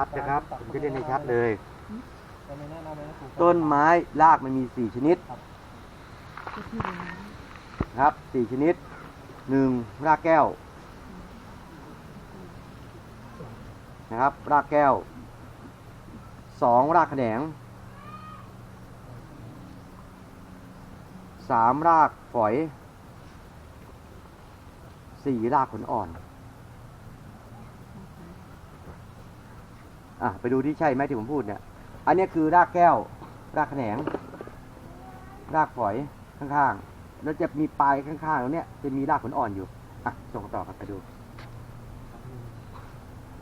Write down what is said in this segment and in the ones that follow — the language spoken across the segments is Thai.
ชัดนะครับ ผมจะเล่นให้ชัดเลยจะไม่แนะนำเลยนะปลูกต้นไม้รากมันมีสี่ชนิดครับสี่ชนิดหนึ่งรากแก้ว นะครับ รากแก้วสองรากแขนงสามรากฝอยสี่รากขนอ่อน อะไปดูที่ใช่ไหมที่ผมพูดเนี่ย อันนี้คือรากแก้ว รากแขนง รากฝอยข้างๆ แล้วจะมีปลายข้างๆตรงเนี้ยจะมีรากขนอ่อนอยู่ อะส่งต่อกันไปดู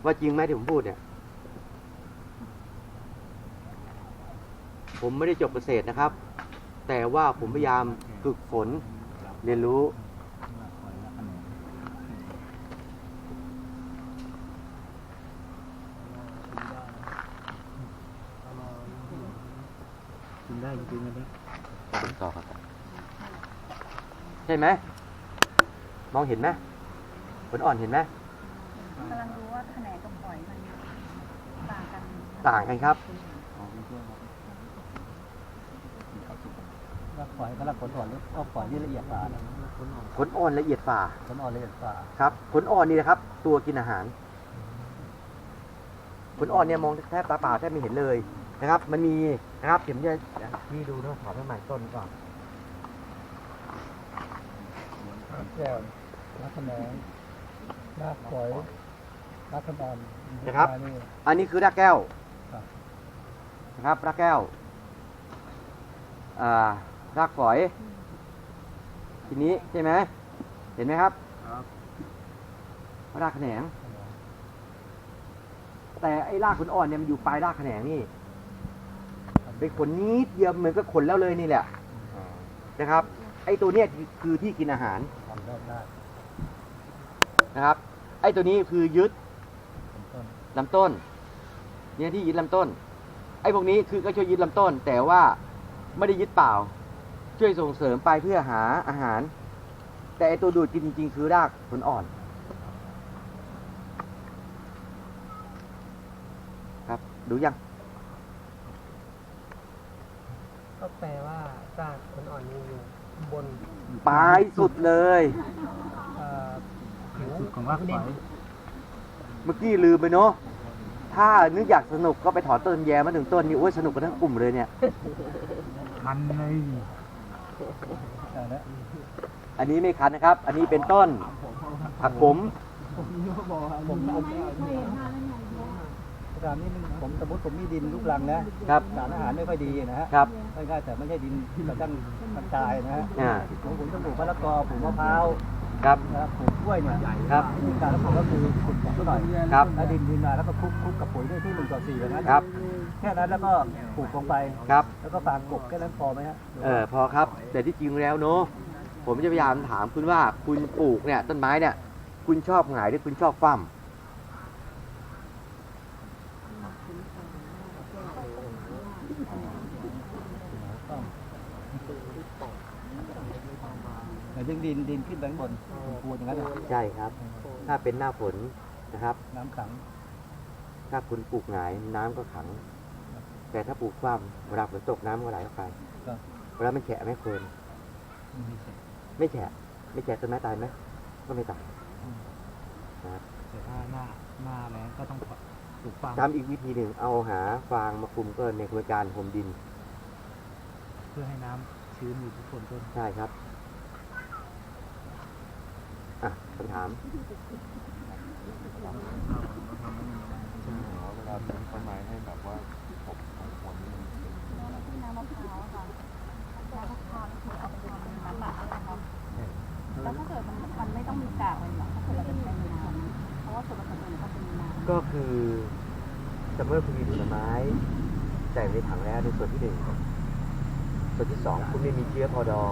ว่าจริงไหมที่ผมพูดเนี่ย ผมไม่ได้จบเกษตรนะครับ แต่ว่าผมพยายามฝึกฝนเรียนรู้ กิน ได้จริงๆนะเนี่ยส่งต่อครับใช่ไหมมองเห็นไหมขนอ่อนเห็นไหมกำลังดูว่าแขนงกับปล่อยมันต่างกันต่างกันครับรากฝอยก็รากผลอ่อนหรือเอาฝอยที่ละเอียดกว่านะขนอ่อนละเอียดฝ่าผลอ่อนละเอียดกว่าครับขนอ่อนนี่นะครับ ตัวกินอาหารขนอ่อนเนี่ยมองแทบตาเปล่าแทบไม่เห็นเลย นะครับ มันมีนะครับเดี๋ยวผมจะนี่ดูนะถอดใหม่ต้นก่อนแก้วรากแขนงรากฝอยรากขนอนนะครับนี่อันนี้คือรากแก้วครับนะครับรากแก้วอ่ารากฝอย ทีนี้ใช่ไหมเห็นไหมครับครับรากแขนง แต่ไอ้รากขนอ่อนเนี่ยมันอยู่ปลายรากแขนงนี่ เป็นขนนิดเดียวเหมือนกับขนแล้วเลยนี่แหละนะครับ ไอ้ตัวเนี้ยคือที่กินอาหารนะครับ ไอ้ตัวนี้คือยึดลำต้น เนี่ยที่ยึดลำต้น ไอ้พวกนี้คือก็ช่วยยึดลำต้น แต่ว่าไม่ได้ยึดเปล่า ช่วยส่งเสริมไปเพื่อหาอาหาร แต่ไอ้ตัวดูดกินจริง ๆ คือรากผลอ่อนครับ ดูยัง ก็แปลว่าซากผลอ่อนมีอยู่บนปลายสุดเลย เอ่อผิวของรากฝอยเมื่อกี้ลืมไปเนาะ ถ้านึกอยากสนุกก็ไปถอนต้นแยมาถึงต้นนี้โอ้ยสนุกกันทั้งกลุ่มเลยเนี่ย คันเลยแต่ละอันนี้ไม่คันนะครับ อันนี้เป็นต้นผักขม ผมผ มถามนี่ผมสมมติผมมีดินลูกรังนะครับสารอาหารไม่ค่อยดีนะฮะครับง่ายๆแต่ไม่ใช่ดินที่เราตั้งกระจายนะฮะอ่าผมผมต้องปลูกมะละกอปลูกมะพร้าวครับนะครับปลูกกล้วยเนี่ยใหญ่ครับวิธีการแล้วผมก็คือขุดผมก็หน่อยครับแล้วดินดินมาแล้วก็คลุกคลุกกับปุ๋ยด้วยที่หนึ่งต่อสี่แบบนั้นครับแค่นั้นแล้วก็ปลูกลงไปครับ แล้วก็ฟางกบแค่นั้นพอไหมฮะเออพอครับ แต่ที่จริงแล้วเนาะผมจะพยายามถามคุณว่าคุณปลูกเนี่ยต้นไม้เนี่ยคุณชอบหงายหรือคุณชอบฟั่ม แต่ดึงดินดินขึ้นไปข้างบนปูนอย่างนั้นใช่ครับ ถ้าเป็นหน้าฝนนะครับ น้ำขังถ้าคุณปลูกหงายน้ำก็ขัง แต่ถ้าปลูกฟั่มเวลาฝนตกน้ำก็ไหลออกไปก็เวลามันแฉะไหมคนไม่แฉะ ไม่แฉะต้นไม้ตายไหมก็ไม่ตายนะครับแต่ถ้าหน้าหน้าแล้งก็ต้อง ปลูกฟางทำอีกวิธีหนึ่งเอาหาฟางมาคลุมก็ในกระบวนการห่มดิน เพื่อให้น้ำชื้นอยู่ทุกคนต้น ใช่ครับ อะคำถามเวลาเป็นต้นไม้ให้แบบว่าผมของคนนี่มันแล้วที่น้ำมะพร้าวอะค่ะน้ำมะพร้าวนี่คือเอาไปทำน้ำหมักได้ไหมคะแล้วถ้าเกิดมันมันไม่ต้องมีกากเลยเหรอถ้าเกิดเราเป็นในน้ำเพราะว่าส่วนผสมอื่นก็เป็นน้ำก็คือ จะเมื่อคุณมีผลไม้ใส่ในถังแล้วในส่วนที่หนึ่งส่วนที่สองคุณไม่มีเชื้อพอดอ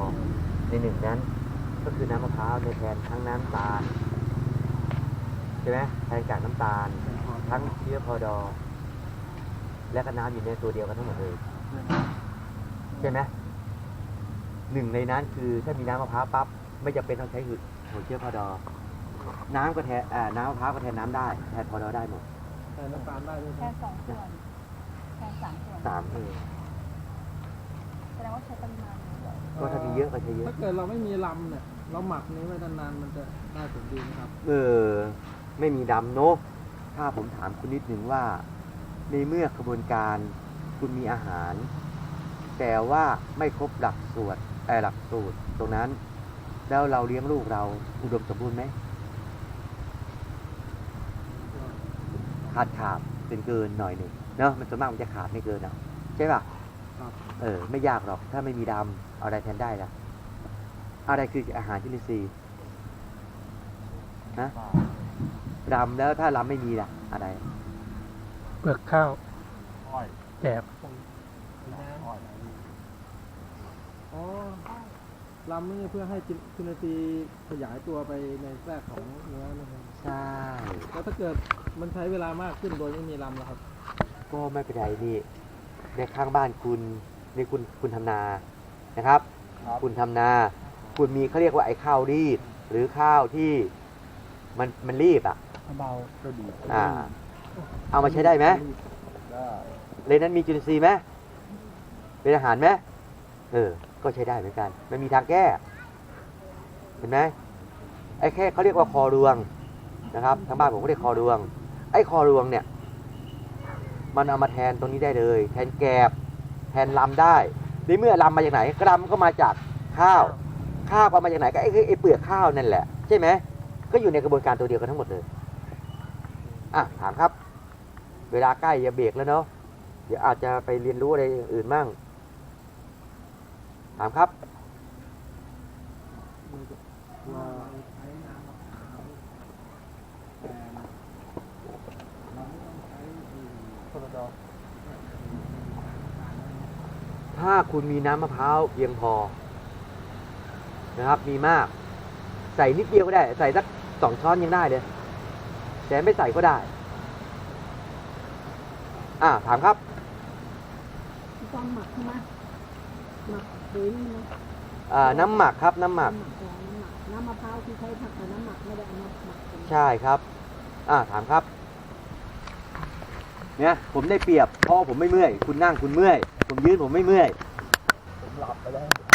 ในหนึ่งนั้น ก็คือน้ำมะพร้าวในแทนทั้งน้ำตาลใช่ไหมแทนกากน้ำตาล ทั้งเชื้อพอดอและก็น้ำอยู่ในตัวเดียวกันทั้งหมดเลยใช่ไหมหนึ่งในนั้นคือถ้ามีน้ำมะพร้าวปั๊บไม่จำเป็นต้องใช้หัวเชื้อพอดอ น้ำก็แทนน้ำมะพร้าวก็แทนน้ำได้ แทนพอดอได้หมด แทนน้ำตาลได้ด้วยแทนสองส่วนแทนสามส่วนสามเออแสดงว่าใช้ปริมาณเยอะก็ถ้ามีเยอะก็ใช้เยอะ ถ้าเกิดเราไม่มีลำเนี่ย เราหมักนี้ไว้นานๆมันจะได้ผลดีไหมครับ เออ ไม่มีดำเนอะถ้าผมถามคุณนิดหนึ่งว่า ในเมื่อกระบวนการคุณมีอาหาร แต่ว่าไม่ครบหลักสูตรแต่หลักสูตรตรงนั้น แล้วเราเลี้ยงลูกเราอุดมสมบูรณ์ไหม ขาดขาดเป็นเกินหน่อยหนึ่งเนาะมันส่วนมากมันจะขาดไม่เกินเนาะใช่ป่ะครับเออไม่ยากหรอกถ้าไม่มีดำเอาอะไรแทนได้ล่ะ อะไรคืออาหารชนิดซีย์นะดำแล้วถ้าลำไม่มีล่ะ อะไรเปลือกข้าวอ้อยแกบอ้อยอ๋อ ลำนี่เพื่อให้จุลินทรีย์ขยายตัวไปในแทรกของเนื้อนะครับใช่ แล้วถ้าเกิดมันใช้เวลามากขึ้นโดยไม่มีลำล่ะครับ ก็ไม่เป็นไรนี่ ในข้างบ้านคุณนี่คุณคุณทำนานะครับ คุณทำนา คุณมีเขาเรียกว่าไอ้ข้าวรีบหรือข้าวที่มันมันรีบอะเบาก็ดีอ่า เอามาใช้ได้ไหมได้เลนนั้นมีจุลินทรีย์ไหมเป็นอาหารไหมเออ ก็ใช้ได้เหมือนกัน มันมีทางแก้ เห็นไหมไอ้แค่เขาเรียกว่าคอรวงนะครับทางบ้านผมก็เรียกคอรวง ไอ้คอรวงเนี่ย มันเอามาแทนตรงนี้ได้เลย แทนแกบ แทนลำได้ในเมื่อลำมาจากไหนกลำก็มาจากข้าว ข้าวก็มาจากไหนก็ไอ้ไอ้เปลือกข้าวนั่นแหละ ใช่ไหมก็อยู่ในกระบวนการตัวเดียวกันทั้งหมดเลยอะถามครับ เวลาใกล้จะเบรกแล้วเนาะเดี๋ยวอาจจะไปเรียนรู้อะไรอื่นมั่ง ถามครับถ้าคุณมีน้ำมะพร้าวเพียงพอ นะครับ มีมาก ใส่นิดเดียวก็ได้ ใส่สักสองช้อนยังได้เลยแต่ไม่ใส่ก็ได้ อ่าถามครับความหมักใช่ไหมหมัก ปุ๋ยนี่นะอ่าน้ำหมักครับน้ำหมักน้ำหมักของน้ำหมัก น้ำมะพร้าวที่ใช้ผักกับน้ำหมักไม่ได้เอามาหมักกันใช่ครับ อ่าถามครับ เนี่ยผมได้เปรียบเพราะผมไม่เมื่อย คุณนั่งคุณเมื่อย ผมยืนผมไม่เมื่อย ผมหลับไปแล้ว